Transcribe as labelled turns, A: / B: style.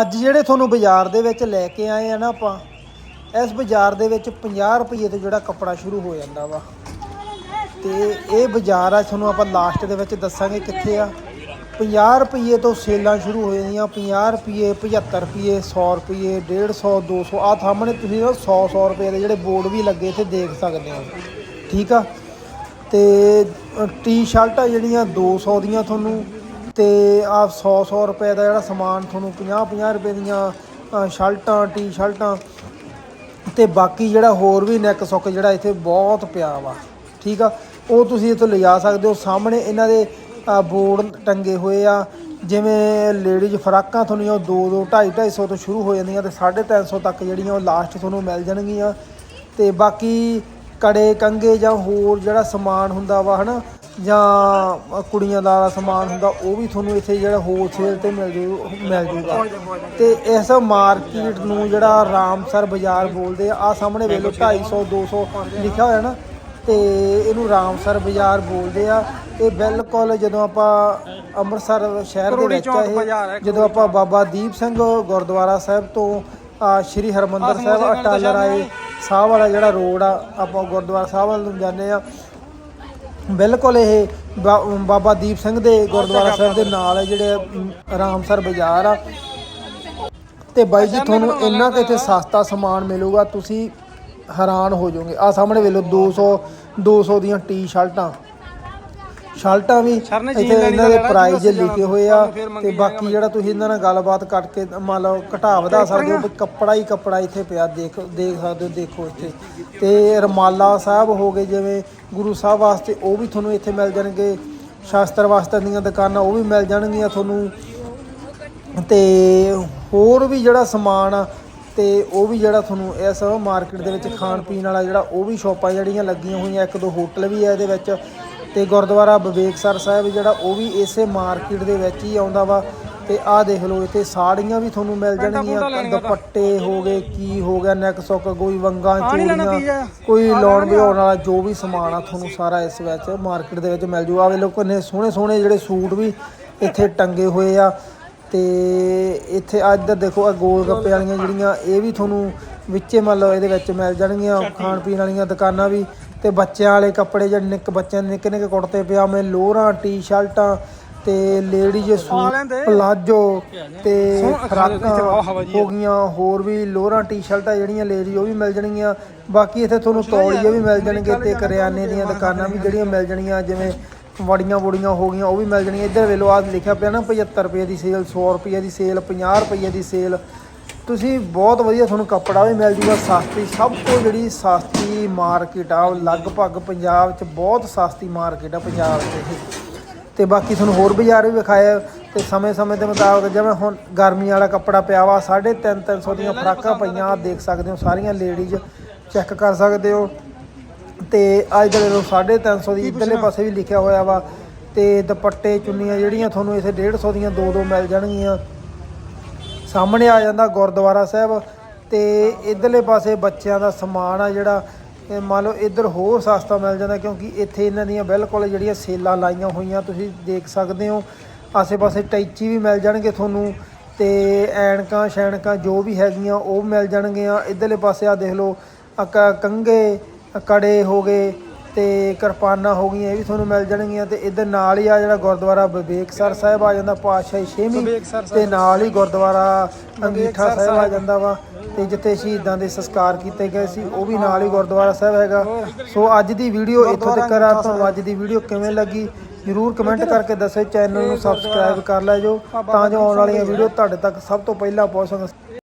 A: ਅੱਜ ਜਿਹੜੇ ਤੁਹਾਨੂੰ ਬਾਜ਼ਾਰ ਦੇ ਵਿੱਚ ਲੈ ਕੇ ਆਏ ਆ ਨਾ ਆਪਾਂ, ਇਸ ਬਾਜ਼ਾਰ ਦੇ ਵਿੱਚ 50 ਰੁਪਏ ਤੋਂ ਜਿਹੜਾ ਕੱਪੜਾ ਸ਼ੁਰੂ ਹੋ ਜਾਂਦਾ ਵਾ। ਤੇ ਇਹ ਬਾਜ਼ਾਰ ਆ, ਤੁਹਾਨੂੰ ਆਪਾਂ ਲਾਸਟ ਦੇ ਵਿੱਚ ਦੱਸਾਂਗੇ ਕਿੱਥੇ ਆ। 50 ਰੁਪਏ ਤੋਂ ਸੇਲਾਂ ਸ਼ੁਰੂ ਹੋ ਜਾਂਦੀਆਂ 50 ਰੁਪਏ 75 ਰੁਪਏ 100 ਰੁਪਏ 150 200 ਆ ਸਾਹਮਣੇ ਤੁਸੀਂ ਨਾ 100 100 ਰੁਪਏ ਦੇ ਜਿਹੜੇ ਬੋਰਡ ਵੀ ਲੱਗੇ ਇੱਥੇ ਦੇਖ ਸਕਦੇ ਹੋ। ਠੀਕ ਆ? ਤੇ ਟੀ-ਸ਼ਰਟਾਂ ਜਿਹੜੀਆਂ 200 ਦੀਆਂ ਤੁਹਾਨੂੰ ਤੇ ਆ 100 100 ਰੁਪਏ ਦਾ ਜਿਹੜਾ ਸਮਾਨ ਤੁਹਾਨੂੰ 50 50 ਰੁਪਏ ਦੀਆਂ ਸ਼ਰਟਾਂ, ਟੀ-ਸ਼ਰਟਾਂ ਤੇ ਬਾਕੀ ਜਿਹੜਾ ਹੋਰ ਵੀ ਨੈਕ ਸੁੱਕ ਜਿਹੜਾ ਇੱਥੇ ਬਹੁਤ ਪਿਆ ਵਾ, ਠੀਕ ਆ? ਉਹ ਤੁਸੀਂ ਇੱਥੋਂ ਲਿਜਾ ਸਕਦੇ ਹੋ। ਸਾਹਮਣੇ ਇਹਨਾਂ ਦੇ ਬੋਰਡ ਟੰਗੇ ਹੋਏ ਆ। ਜਿਵੇਂ ਲੇਡੀਜ਼ ਫਰਾਕਾਂ ਤੁਹਾਨੂੰ ਉਹ 2 2 2.5 250 ਤੋਂ ਸ਼ੁਰੂ ਹੋ ਜਾਂਦੀਆਂ ਤੇ 350 ਤੱਕ ਜਿਹੜੀਆਂ ਉਹ ਲਾਸਟ ਤੁਹਾਨੂੰ ਮਿਲ ਜਾਣਗੀਆਂ। ਤੇ ਬਾਕੀ ਕੜੇ ਕੰਗੇ ਜਾਂ ਹੋਰ ਜਿਹੜਾ ਸਮਾਨ ਹੁੰਦਾ ਵਾ, ਹਨਾ? ਜਾਂ ਕੁੜੀਆਂ ਦਾ ਸਮਾਨ ਹੁੰਦਾ ਉਹ ਵੀ ਤੁਹਾਨੂੰ ਇੱਥੇ ਜਿਹੜਾ ਹੋਲਸੇਲ ਤੇ ਮਿਲ ਜੂ ਮਿਲ ਜੂਗਾ। ਤੇ ਇਸ ਮਾਰਕੀਟ ਨੂੰ ਜਿਹੜਾ ਰਾਮਸਰ ਬਾਜ਼ਾਰ ਬੋਲਦੇ ਆ ਆ ਸਾਹਮਣੇ ਵੇਖ ਲਓ 250 200 ਲਿਖਿਆ ਹੋਇਆ ਨਾ ਤੇ ਇਹਨੂੰ ਰਾਮਸਰ ਬਾਜ਼ਾਰ ਬੋਲਦੇ ਆ। ਇਹ ਬਿਲਕੁਲ ਜਦੋਂ ਆਪਾਂ ਅੰਮ੍ਰਿਤਸਰ ਸ਼ਹਿਰ ਦੇ ਵਿੱਚ ਇਹ ਜਦੋਂ ਆਪਾਂ ਬਾਬਾ ਦੀਪ ਸਿੰਘ ਗੁਰਦੁਆਰਾ ਸਾਹਿਬ ਤੋਂ ਆ ਸ਼੍ਰੀ ਹਰਮੰਦਰ ਸਾਹਿਬ ਅਟਾਲਰ ਆਏ ਸਾਹਿਬ ਵਾਲਾ ਜਿਹੜਾ ਰੋਡ ਆ ਆਪਾਂ ਗੁਰਦੁਆਰਾ ਸਾਹਿਬ ਵੱਲ ਨੂੰ ਜਾਂਦੇ ਆ। ਬਿਲਕੁਲ ਇਹ ਬਾਬਾ ਦੀਪ ਸਿੰਘ ਦੇ ਗੁਰਦੁਆਰਾ ਸਾਹਿਬ ਦੇ ਨਾਲ ਹੈ ਜਿਹੜੇ ਅਮ, ਰਾਮਸਰ ਬਾਜ਼ਾਰ ਆ। ਤੇ ਬਾਈ ਜੀ ਤੁਹਾਨੂੰ ਇੰਨਾ ਕੁ ਇੱਥੇ ਸਸਤਾ ਸਮਾਨ ਮਿਲੂਗਾ ਤੁਸੀਂ ਹੈਰਾਨ ਹੋ ਜਾਓਗੇ। ਆ ਸਾਹਮਣੇ ਵੇਖ ਲਓ 200 200 ਦੀਆਂ ਟੀ-ਸ਼ਰਟਾਂ। ਸ਼ਰਟਾਂ ਵੀ
B: ਸਰ ਨੇ
A: ਇੱਥੇ
B: ਲੈਣੀ
A: ਇਹਨਾਂ ਦੇ
B: ਤਾਂ
A: ਪ੍ਰਾਈਸ ਲਿਖੇ ਹੋਏ ਆ
B: ਫਿਰ
A: ਤੇ ਬਾਕੀ ਜਿਹੜਾ ਤੁਸੀਂ ਇਹਨਾਂ ਨਾਲ ਗੱਲਬਾਤ ਕਰਕੇ ਮੰਨ ਲਓ ਘਟਾ ਵਧਾ ਸਕਦੇ ਹੋ ਵੀ ਕੱਪੜਾ ਹੀ ਕੱਪੜਾ ਇੱਥੇ ਪਿਆ ਦੇਖ ਦੇਖ ਸਕਦੇ ਹੋ ਦੇਖੋ ਇੱਥੇ। ਤੇ ਰਮਾਲਾ ਸਾਹਿਬ ਹੋ ਗਏ ਜਿਵੇਂ ਗੁਰੂ ਸਾਹਿਬ ਵਾਸਤੇ ਉਹ ਵੀ ਤੁਹਾਨੂੰ ਇੱਥੇ ਮਿਲ ਜਾਣਗੇ। ਸ਼ਾਸਤਰ ਵਾਸਤੇ ਦੀਆਂ ਦੁਕਾਨਾਂ ਉਹ ਵੀ ਮਿਲ ਜਾਣਗੀਆਂ ਤੁਹਾਨੂੰ। ਤੇ ਹੋਰ ਵੀ ਜਿਹੜਾ ਸਮਾਨ ਆ ਤੇ ਉਹ ਵੀ ਜਿਹੜਾ ਤੁਹਾਨੂੰ ਇਸ ਮਾਰਕੀਟ ਦੇ ਵਿੱਚ ਖਾਣ ਪੀਣ ਵਾਲਾ ਜਿਹੜਾ ਉਹ ਵੀ ਸ਼ਾਪਾਂ ਜਿਹੜੀਆਂ ਲੱਗੀਆਂ ਹੋਈਆਂ ਇੱਕ ਦੋ ਹੋਟਲ ਵੀ ਆ ਇਹਦੇ ਵਿੱਚ। ਤੇ ਗੁਰਦੁਆਰਾ ਵਿਵੇਕਸਰ ਸਾਹਿਬ ਜਿਹੜਾ ਉਹ ਵੀ ਇਸੇ ਮਾਰਕੀਟ ਦੇ ਵਿੱਚ ਹੀ ਆਉਂਦਾ ਵਾ। ਤੇ ਆਹ ਦੇਖ ਲਓ ਇੱਥੇ ਸਾੜੀਆਂ ਵੀ ਤੁਹਾਨੂੰ ਮਿਲ ਜਾਣਗੀਆਂ ਦੁਪੱਟੇ ਹੋ ਗਏ ਕੀ ਹੋ ਗਿਆ ਨੈਕ ਸੁੱਕ ਕੋਈ ਵੰਗਾਂ ਚੂੜੀਆਂ ਕੋਈ ਲਾਉਣ ਵਿਹਾਉਣ ਵਾਲਾ ਜੋ ਵੀ ਸਮਾਨ ਆ ਤੁਹਾਨੂੰ ਸਾਰਾ ਇਸ ਵਿੱਚ ਮਾਰਕੀਟ ਦੇ ਵਿੱਚ ਮਿਲ ਜੂ। ਆਵੇ ਲੋਕ ਨੇ ਸੋਹਣੇ ਸੋਹਣੇ ਜਿਹੜੇ ਸੂਟ ਵੀ ਇੱਥੇ ਟੰਗੇ ਹੋਏ ਆ। ਤੇ ਇੱਥੇ ਅੱਜ ਦਾ ਦੇਖੋ ਆ ਗੋਲ ਗੱਪੇ ਵਾਲੀਆਂ ਜਿਹੜੀਆਂ ਇਹ ਵੀ ਤੁਹਾਨੂੰ ਵਿੱਚੇ ਮੰਨ ਲਓ ਇਹਦੇ ਵਿੱਚ ਮਿਲ ਜਾਣਗੀਆਂ ਖਾਣ ਪੀਣ ਵਾਲੀਆਂ ਦੁਕਾਨਾਂ ਵੀ। ਤੇ ਬੱਚਿਆਂ ਵਾਲੇ ਕੱਪੜੇ ਜਿਹੜੇ ਨਿੱਕ ਬੱਚਿਆਂ ਦੇ ਨਿੱਕੇ ਨਿੱਕੇ ਕੁੜਤੇ ਪਜਾਮੇ ਲੋਅਰਾਂ ਟੀ-ਸ਼ਰਟਾਂ ਤੇ ਲੇਡੀਜ਼ ਸੂਟ ਪਲਾਜੋ ਤੇ ਫਰਾਕਾਂ ਹੋ ਗਈਆਂ ਹੋਰ ਵੀ ਲੋਅਰਾਂ ਟੀ-ਸ਼ਰਟਾਂ ਜਿਹੜੀਆਂ ਲੇਡੀ ਉਹ ਵੀ ਮਿਲ ਜਾਣਗੀਆਂ। ਬਾਕੀ ਇੱਥੇ ਤੁਹਾਨੂੰ ਤੌਲੀਏ ਵੀ ਮਿਲ ਜਾਣਗੇ ਤੇ ਕਰਿਆਨੇ ਦੀਆਂ ਦੁਕਾਨਾਂ ਵੀ ਜਿਹੜੀਆਂ ਮਿਲ ਜਾਣਗੀਆਂ ਜਿਵੇਂ ਵੜੀਆਂ ਵੜੀਆਂ ਹੋ ਗਈਆਂ ਉਹ ਵੀ ਮਿਲ ਜਾਣਗੀਆਂ। ਇੱਧਰ ਵੇਲੋ ਆਹ ਲਿਖਿਆ ਪਿਆ ਨਾ 75 ਰੁਪਏ ਦੀ ਸੇਲ 100 ਰੁਪਏ ਦੀ ਸੇਲ 50 ਰੁਪਏ ਦੀ ਸੇਲ ਤੁਸੀਂ ਬਹੁਤ ਵਧੀਆ ਤੁਹਾਨੂੰ ਕੱਪੜਾ ਵੀ ਮਿਲ ਜੂਗਾ ਸਸਤੀ ਸਭ ਤੋਂ ਜਿਹੜੀ ਸਸਤੀ ਮਾਰਕੀਟ ਆ ਲਗਭਗ ਪੰਜਾਬ 'ਚ ਬਹੁਤ ਸਸਤੀ ਮਾਰਕੀਟ ਆ ਪੰਜਾਬ 'ਚ ਤੇ ਬਾਕੀ ਤੁਹਾਨੂੰ ਹੋਰ ਬਾਜ਼ਾਰ ਵੀ ਵਿਖਾਇਆ ਤੇ ਸਮੇਂ-ਸਮੇਂ ਦੇ ਮੁਤਾਬਕ ਜਿਵੇਂ ਹੁਣ ਗਰਮੀ ਵਾਲਾ ਕੱਪੜਾ ਪਿਆ ਵਾ 3.5 300 ਦੀਆਂ ਫਰਾਕਾਂ ਪਈਆਂ ਆਹ ਦੇਖ ਸਕਦੇ ਹੋ ਸਾਰੀਆਂ ਲੇਡੀਜ਼ ਚੈੱਕ ਕਰ ਸਕਦੇ ਹੋ। ਤੇ ਅੱਜ ਦੇ ਲੋ 350 ਦੀ ਇਧਰਲੇ ਪਾਸੇ ਵੀ ਲਿਖਿਆ ਹੋਇਆ ਵਾ ਤੇ ਦੁਪੱਟੇ ਚੁੰਨੀਆਂ ਜਿਹੜੀਆਂ ਤੁਹਾਨੂੰ ਇਥੇ 150 ਦੀਆਂ ਦੋ ਦੋ ਮਿਲ ਜਾਣਗੀਆਂ। ਸਾਹਮਣੇ ਆ ਜਾਂਦਾ ਗੁਰਦੁਆਰਾ ਸਾਹਿਬ ਤੇ ਇਧਰਲੇ ਪਾਸੇ ਬੱਚਿਆਂ ਦਾ ਸਮਾਨ ਆ ਜਿਹੜਾ ਮੰਨ ਲਓ ਇੱਧਰ ਹੋਰ ਸਸਤਾ ਮਿਲ ਜਾਂਦਾ ਕਿਉਂਕਿ ਇੱਥੇ ਇਹਨਾਂ ਦੀਆਂ ਬਿਲਕੁਲ ਜਿਹੜੀਆਂ ਸੇਲਾਂ ਲਾਈਆਂ ਹੋਈਆਂ ਤੁਸੀਂ ਦੇਖ ਸਕਦੇ ਹੋ। ਆਸੇ-ਪਾਸੇ ਟੈਚੀ ਵੀ ਮਿਲ ਜਾਣਗੇ ਤੁਹਾਨੂੰ ਤੇ ਐਨਕਾਂ ਸ਼ੈਣਕਾਂ ਜੋ ਵੀ ਹੈਗੀਆਂ ਉਹ ਮਿਲ ਜਾਣਗੀਆਂ। ਇਧਰਲੇ ਪਾਸੇ ਆ ਦੇਖ ਲਓ ਆਹ ਕ- ਕੰਘੇ ਕੜੇ ਹੋ ਗਏ ਤੇ ਕਿਰਪਾਨਾਂ ਹੋ ਗਈਆਂ ਇਹ ਵੀ ਤੁਹਾਨੂੰ ਮਿਲ ਜਾਣਗੀਆਂ ਤੇ ਇੱਧਰ ਨਾਲ ਹੀ ਆ ਜਿਹੜਾ ਗੁਰਦੁਆਰਾ ਵਿਵੇਕਸਰ ਸਾਹਿਬ ਆ ਜਾਂਦਾ ਪਾਤਸ਼ਾਹੀ ਛੇਵੀਂ ਤੇ ਨਾਲ ਹੀ ਗੁਰਦੁਆਰਾ ਅੰਗੀਠਾ ਸਾਹਿਬ ਆ ਜਾਂਦਾ ਵਾ ਤੇ ਜਿੱਥੇ ਸ਼ਹੀਦਾਂ ਦੇ ਸੰਸਕਾਰ ਕੀਤੇ ਗਏ ਸੀ ਉਹ ਵੀ ਨਾਲ ਹੀ ਗੁਰਦੁਆਰਾ ਸਾਹਿਬ ਹੈਗਾ। ਸੋ ਅੱਜ ਦੀ ਵੀਡੀਓ ਇੱਥੋਂ ਤੱਕ ਆ ਤੁਹਾਨੂੰ ਅੱਜ ਦੀ ਵੀਡੀਓ ਕਿਵੇਂ ਲੱਗੀ ਜਰੂਰ ਕਮੈਂਟ ਕਰਕੇ ਦੱਸਿਓ ਚੈਨਲ ਨੂੰ ਸਬਸਕ੍ਰਾਈਬ ਕਰ ਲਿਓ ਤਾਂ ਜੋ ਆਉਣ ਵਾਲੀਆਂ ਵੀਡੀਓ ਤੁਹਾਡੇ ਤੱਕ ਸਭ ਤੋਂ ਪਹਿਲਾਂ ਪਹੁੰਚ ਸਕਣ।